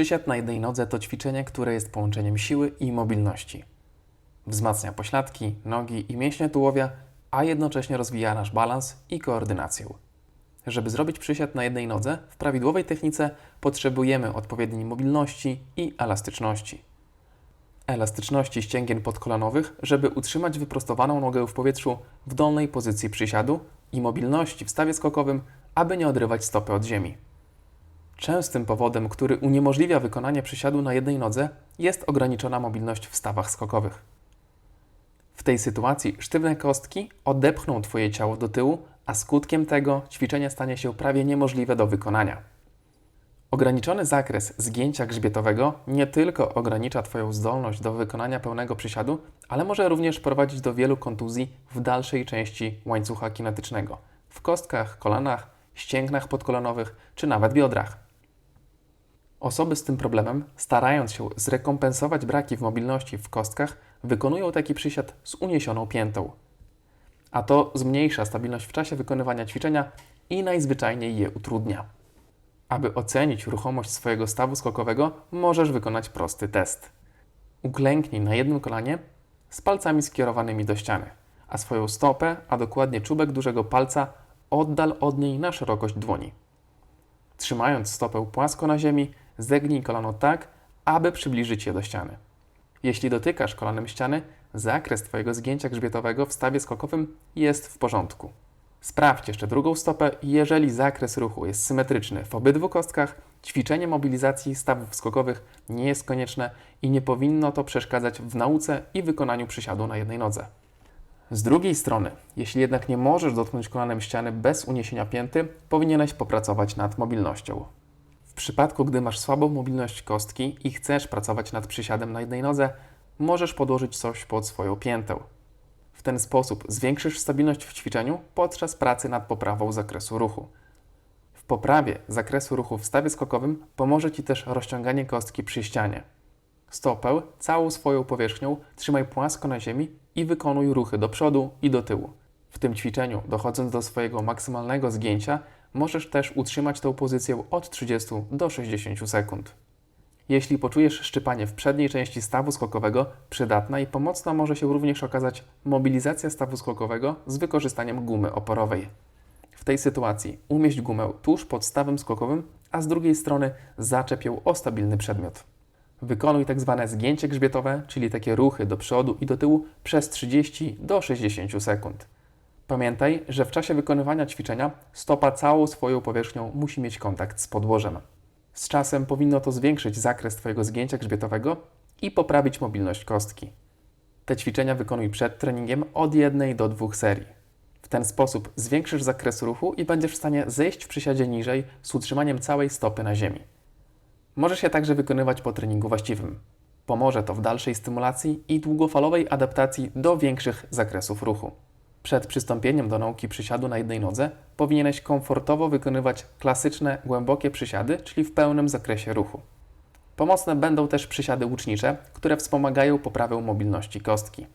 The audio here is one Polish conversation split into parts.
Przysiad na jednej nodze to ćwiczenie, które jest połączeniem siły i mobilności. Wzmacnia pośladki, nogi i mięśnie tułowia, a jednocześnie rozwija nasz balans i koordynację. Żeby zrobić przysiad na jednej nodze w prawidłowej technice, potrzebujemy odpowiedniej mobilności i elastyczności. Elastyczności ścięgien podkolanowych, żeby utrzymać wyprostowaną nogę w powietrzu w dolnej pozycji przysiadu i mobilności w stawie skokowym, aby nie odrywać stopy od ziemi. Częstym powodem, który uniemożliwia wykonanie przysiadu na jednej nodze, jest ograniczona mobilność w stawach skokowych. W tej sytuacji sztywne kostki odepchną Twoje ciało do tyłu, a skutkiem tego ćwiczenie stanie się prawie niemożliwe do wykonania. Ograniczony zakres zgięcia grzbietowego nie tylko ogranicza Twoją zdolność do wykonania pełnego przysiadu, ale może również prowadzić do wielu kontuzji w dalszej części łańcucha kinetycznego w kostkach, kolanach, ścięgnach podkolanowych czy nawet biodrach. Osoby z tym problemem, starając się zrekompensować braki w mobilności w kostkach, wykonują taki przysiad z uniesioną piętą. A to zmniejsza stabilność w czasie wykonywania ćwiczenia i najzwyczajniej je utrudnia. Aby ocenić ruchomość swojego stawu skokowego, możesz wykonać prosty test. Uklęknij na jednym kolanie z palcami skierowanymi do ściany, a swoją stopę, a dokładnie czubek dużego palca, oddal od niej na szerokość dłoni. Trzymając stopę płasko na ziemi, zegnij kolano tak, aby przybliżyć je do ściany. Jeśli dotykasz kolanem ściany, zakres Twojego zgięcia grzbietowego w stawie skokowym jest w porządku. Sprawdź jeszcze drugą stopę i jeżeli zakres ruchu jest symetryczny w obydwu kostkach, ćwiczenie mobilizacji stawów skokowych nie jest konieczne i nie powinno to przeszkadzać w nauce i wykonaniu przysiadu na jednej nodze. Z drugiej strony, jeśli jednak nie możesz dotknąć kolanem ściany bez uniesienia pięty, powinieneś popracować nad mobilnością. W przypadku, gdy masz słabą mobilność kostki i chcesz pracować nad przysiadem na jednej nodze, możesz podłożyć coś pod swoją piętę. W ten sposób zwiększysz stabilność w ćwiczeniu podczas pracy nad poprawą zakresu ruchu. W poprawie zakresu ruchu w stawie skokowym pomoże Ci też rozciąganie kostki przy ścianie. Stopę całą swoją powierzchnią trzymaj płasko na ziemi i wykonuj ruchy do przodu i do tyłu. W tym ćwiczeniu, dochodząc do swojego maksymalnego zgięcia, możesz też utrzymać tę pozycję od 30 do 60 sekund. Jeśli poczujesz szczypanie w przedniej części stawu skokowego, przydatna i pomocna może się również okazać mobilizacja stawu skokowego z wykorzystaniem gumy oporowej. W tej sytuacji umieść gumę tuż pod stawem skokowym, a z drugiej strony zaczep ją o stabilny przedmiot. Wykonuj tak zwane zgięcie grzbietowe, czyli takie ruchy do przodu i do tyłu przez 30 do 60 sekund. Pamiętaj, że w czasie wykonywania ćwiczenia stopa całą swoją powierzchnią musi mieć kontakt z podłożem. Z czasem powinno to zwiększyć zakres Twojego zgięcia grzbietowego i poprawić mobilność kostki. Te ćwiczenia wykonuj przed treningiem od jednej do dwóch serii. W ten sposób zwiększysz zakres ruchu i będziesz w stanie zejść w przysiadzie niżej z utrzymaniem całej stopy na ziemi. Możesz je także wykonywać po treningu właściwym. Pomoże to w dalszej stymulacji i długofalowej adaptacji do większych zakresów ruchu. Przed przystąpieniem do nauki przysiadu na jednej nodze powinieneś komfortowo wykonywać klasyczne, głębokie przysiady, czyli w pełnym zakresie ruchu. Pomocne będą też przysiady łucznicze, które wspomagają poprawę mobilności kostki.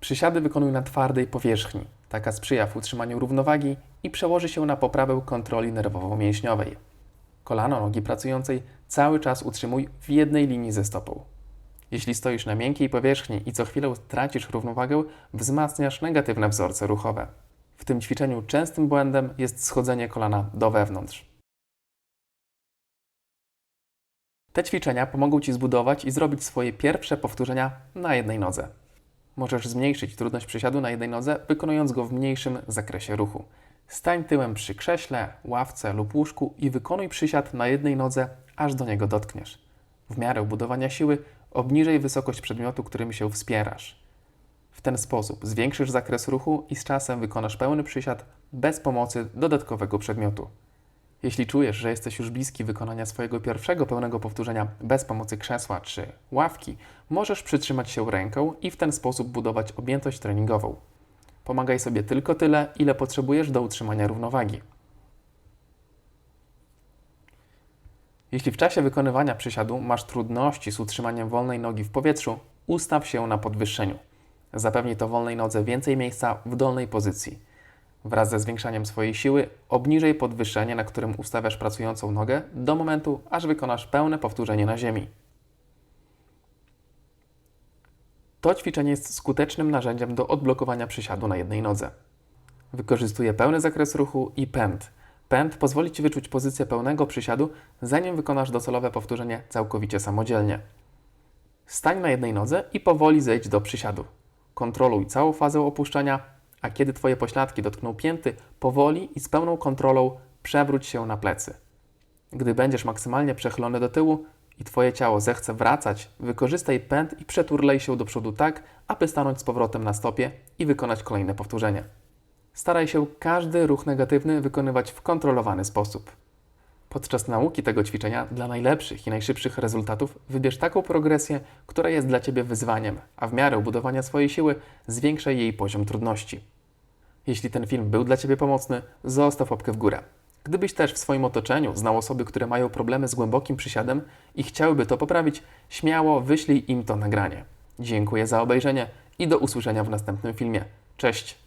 Przysiady wykonuj na twardej powierzchni. Taka sprzyja w utrzymaniu równowagi i przełoży się na poprawę kontroli nerwowo-mięśniowej. Kolano nogi pracującej cały czas utrzymuj w jednej linii ze stopą. Jeśli stoisz na miękkiej powierzchni i co chwilę tracisz równowagę, wzmacniasz negatywne wzorce ruchowe. W tym ćwiczeniu częstym błędem jest schodzenie kolana do wewnątrz. Te ćwiczenia pomogą Ci zbudować i zrobić swoje pierwsze powtórzenia na jednej nodze. Możesz zmniejszyć trudność przysiadu na jednej nodze, wykonując go w mniejszym zakresie ruchu. Stań tyłem przy krześle, ławce lub łóżku i wykonuj przysiad na jednej nodze, aż do niego dotkniesz. W miarę budowania siły obniżaj wysokość przedmiotu, którym się wspierasz. W ten sposób zwiększysz zakres ruchu i z czasem wykonasz pełny przysiad bez pomocy dodatkowego przedmiotu. Jeśli czujesz, że jesteś już bliski wykonania swojego pierwszego pełnego powtórzenia bez pomocy krzesła czy ławki, możesz przytrzymać się ręką i w ten sposób budować objętość treningową. Pomagaj sobie tylko tyle, ile potrzebujesz do utrzymania równowagi. Jeśli w czasie wykonywania przysiadu masz trudności z utrzymaniem wolnej nogi w powietrzu, ustaw się na podwyższeniu. Zapewni to wolnej nodze więcej miejsca w dolnej pozycji. Wraz ze zwiększaniem swojej siły obniżej podwyższenie, na którym ustawiasz pracującą nogę, do momentu, aż wykonasz pełne powtórzenie na ziemi. To ćwiczenie jest skutecznym narzędziem do odblokowania przysiadu na jednej nodze. Wykorzystuje pełny zakres ruchu i pęd. Pęd pozwoli Ci wyczuć pozycję pełnego przysiadu, zanim wykonasz docelowe powtórzenie całkowicie samodzielnie. Stań na jednej nodze i powoli zejdź do przysiadu. Kontroluj całą fazę opuszczania, a kiedy Twoje pośladki dotkną pięty, powoli i z pełną kontrolą przewróć się na plecy. Gdy będziesz maksymalnie przechylony do tyłu i Twoje ciało zechce wracać, wykorzystaj pęd i przeturlej się do przodu tak, aby stanąć z powrotem na stopie i wykonać kolejne powtórzenie. Staraj się każdy ruch negatywny wykonywać w kontrolowany sposób. Podczas nauki tego ćwiczenia dla najlepszych i najszybszych rezultatów wybierz taką progresję, która jest dla Ciebie wyzwaniem, a w miarę budowania swojej siły zwiększaj jej poziom trudności. Jeśli ten film był dla Ciebie pomocny, zostaw łapkę w górę. Gdybyś też w swoim otoczeniu znał osoby, które mają problemy z głębokim przysiadem i chciałyby to poprawić, śmiało wyślij im to nagranie. Dziękuję za obejrzenie i do usłyszenia w następnym filmie. Cześć!